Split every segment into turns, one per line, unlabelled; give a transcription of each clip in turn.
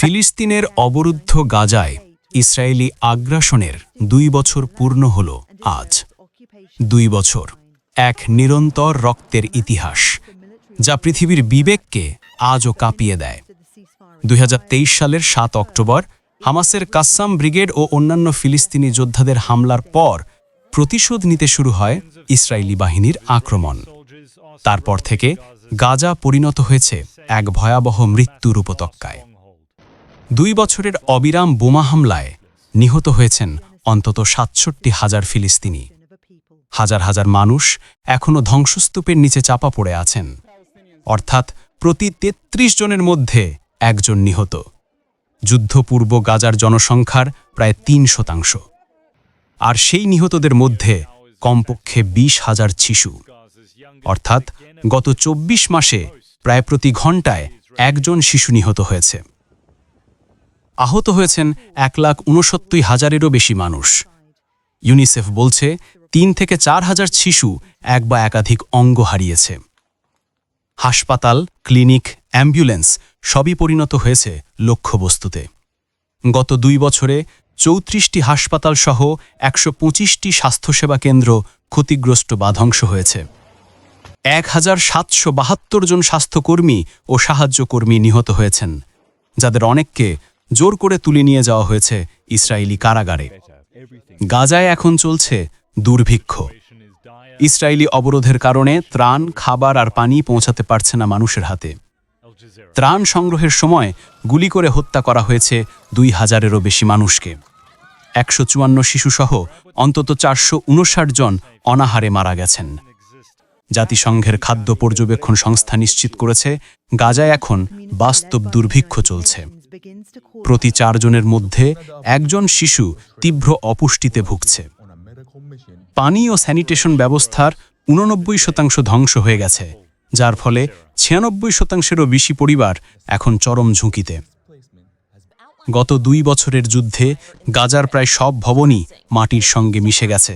ফিলিস্তিনের অবরুদ্ধ গাজায় ইসরায়েলি আগ্রাসনের দুই বছর পূর্ণ হল আজ। দুই বছর, এক নিরন্তর রক্তের ইতিহাস, যা পৃথিবীর বিবেককে আজও কাঁপিয়ে দেয়। দুই হাজার তেইশ সালের সাত অক্টোবর, হামাসের কাসাম ব্রিগেড ও অন্যান্য ফিলিস্তিনি যোদ্ধাদের হামলার পর প্রতিশোধ নিতে শুরু হয় ইসরায়েলি বাহিনীর আক্রমণ। তারপর থেকে গাজা পরিণত হয়েছে এক ভয়াবহ মৃত্যুর উপত্যকায়। দুই বছরের অবিরাম বোমা হামলায় নিহত হয়েছেন অন্তত সাতষট্টি হাজার ফিলিস্তিনি। হাজার হাজার মানুষ এখনও ধ্বংসস্তূপের নিচে চাপা পড়ে আছেন। অর্থাৎ প্রতি ৩৩ জনের মধ্যে একজন নিহত। যুদ্ধপূর্ব গাজার জনসংখ্যার প্রায় তিন শতাংশ। আর সেই নিহতদের মধ্যে কমপক্ষে বিশ হাজার শিশু। অর্থাৎ গত ২৪ মাসে প্রায় প্রতি ঘন্টায় একজন শিশু নিহত হয়েছে। আহত হয়েছেন এক লাখ উনসত্তর হাজারেরও বেশি মানুষ। ইউনিসেফ বলছে, তিন থেকে চার হাজার শিশু এক বা একাধিক অঙ্গ হারিয়েছে। হাসপাতাল, ক্লিনিক, অ্যাম্বুলেন্স সবই পরিণত হয়েছে লক্ষ্যবস্তুতে। গত দুই বছরে চৌত্রিশটি হাসপাতাল সহ একশো পঁচিশটি স্বাস্থ্যসেবা কেন্দ্র ক্ষতিগ্রস্ত বা ধ্বংস হয়েছে। এক হাজার সাতশো বাহাত্তর জন স্বাস্থ্যকর্মী ও সাহায্যকর্মী নিহত হয়েছেন, যাদের অনেককে জোর করে তুলে নিয়ে যাওয়া হয়েছে ইসরায়েলি কারাগারে। গাজায় এখন চলছে দুর্ভিক্ষ। ইসরায়েলি অবরোধের কারণে ত্রাণ, খাবার আর পানি পৌঁছাতে পারছে না মানুষের হাতে। ত্রাণ সংগ্রহের সময় গুলি করে হত্যা করা হয়েছে দুই হাজারেরও বেশি মানুষকে। একশো চুয়ান্ন শিশুসহ অন্তত চারশো উনষাট জন অনাহারে মারা গেছেন। জাতিসংঘের খাদ্য পর্যবেক্ষণ সংস্থা নিশ্চিত করেছে, গাজায় এখন বাস্তব দুর্ভিক্ষ চলছে। প্রতি চারজনের মধ্যে একজন শিশু তীব্র অপুষ্টিতে ভুগছে। পানি ও স্যানিটেশন ব্যবস্থার উননব্বই শতাংশ ধ্বংস হয়ে গেছে যার ফলে ছিয়ানব্বই শতাংশেরও বেশি পরিবার এখন চরম ঝুঁকিতে। গত দুই বছরের যুদ্ধে গাজার প্রায় সব ভবনই মাটির সঙ্গে মিশে গেছে।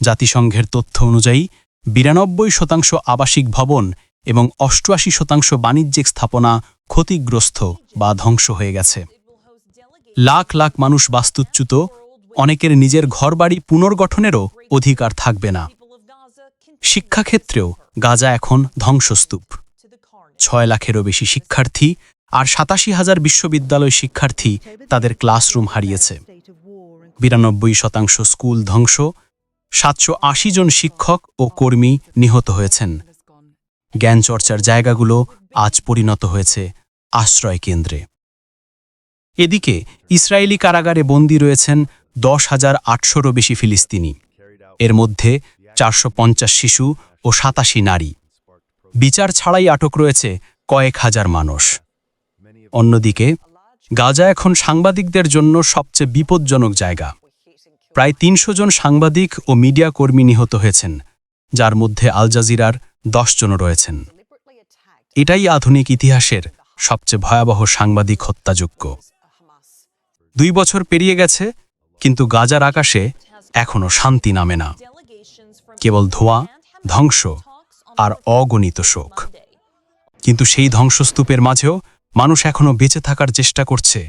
জাতিসংঘের তথ্য অনুযায়ী বিরানব্বই শতাংশ আবাসিক ভবন এবং অষ্টআশি শতাংশ বাণিজ্যিক স্থাপনা ক্ষতিগ্রস্ত বা ধ্বংস হয়ে গেছে। লাখ লাখ মানুষ বাস্তুচ্যুত, অনেকের নিজের ঘরবাড়ি পুনর্গঠনেরও অধিকার থাকবে না। শিক্ষাক্ষেত্রেও গাজা এখন ধ্বংসস্তূপ। ছয় লাখেরও বেশি শিক্ষার্থী আর সাতাশি হাজার বিশ্ববিদ্যালয় শিক্ষার্থী তাদের ক্লাসরুম হারিয়েছে। বিরানব্বই শতাংশ স্কুল ধ্বংস, সাতশো আশি জন শিক্ষক ও কর্মী নিহত হয়েছেন। জ্ঞান চর্চার জায়গাগুলো আজ পরিণত হয়েছে আশ্রয় কেন্দ্রে এদিকে ইসরায়েলি কারাগারে বন্দী রয়েছেন দশ হাজার আটশোরও বেশি ফিলিস্তিনি। এর মধ্যে চারশো পঞ্চাশ শিশু ও সাতাশি নারী। বিচার ছাড়াই আটক রয়েছে কয়েক হাজার মানুষ। অন্যদিকে, গাজা এখন সাংবাদিকদের জন্য সবচেয়ে বিপজ্জনক জায়গা। প্রায় তিনশো জন সাংবাদিক ও মিডিয়া কর্মী নিহত হয়েছেন। যার মধ্যে আল জাজিরার জনও রয়েছেন। এটাই আধুনিক ইতিহাসের সবচেয়ে ভয়াবহ সাংবাদিক হত্যাযোগ্য দুই বছর পেরিয়ে গেছে, কিন্তু গাজার আকাশে এখনও শান্তি নামে না। কেবল ধোঁয়া, ধ্বংস আর অগণিত শোক। কিন্তু সেই ধ্বংসস্তূপের মাঝেও মানুষ এখনও বেঁচে থাকার চেষ্টা করছে।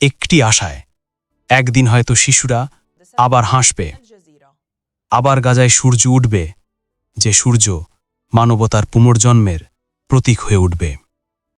একটি আশায়, একদিন হয়তো শিশুরা আবার হাসবে আবার গাজায় সূর্য উঠবে যে সূর্য মানবতার পুনর্জন্মের প্রতীক হয়ে উঠবে।